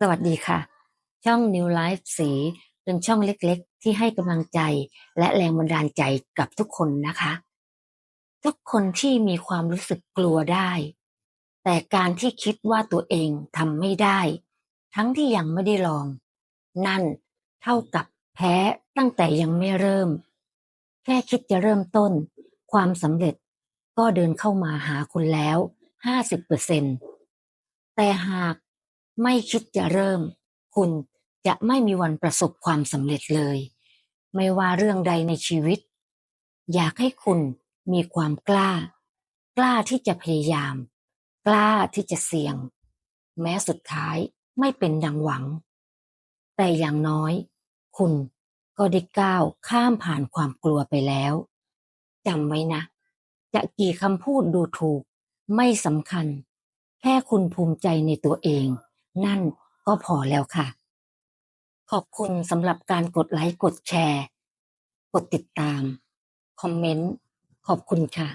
สวัสดีค่ะ ช่อง New Life สีเป็นช่องเล็กๆ ที่ให้กำลังใจและแรงบันดาลใจกับทุกคนนะคะ ทุกคนที่มีความรู้สึกกลัวได้ แต่การที่คิดว่าตัวเองทำไม่ได้ ทั้งที่ยังไม่ได้ลอง นั่นเท่ากับแพ้ตั้งแต่ยังไม่เริ่ม แค่คิดจะเริ่มต้น ความสำเร็จก็เดินเข้ามาหาคุณแล้ว 50%แต่หาก ไม่คิดจะเริ่ม คุณจะไม่มีวันประสบความสำเร็จเลย ไม่ว่าเรื่องใดในชีวิต อยากให้คุณมีความกล้า กล้าที่จะพยายาม กล้าที่จะเสี่ยง แม้สุดท้ายไม่เป็นดังหวัง แต่อย่างน้อย คุณก็ได้ก้าวข้ามผ่านความกลัวไปแล้วจำไว้นะ จะกี่คำพูดดูถูก ไม่สำคัญ แค่คุณภูมิใจในตัวเอง นั่นก็พอแล้วค่ะ ขอบคุณสำหรับการกดไลค์ กดแชร์ กดติดตาม คอมเมนต์ ขอบคุณค่ะ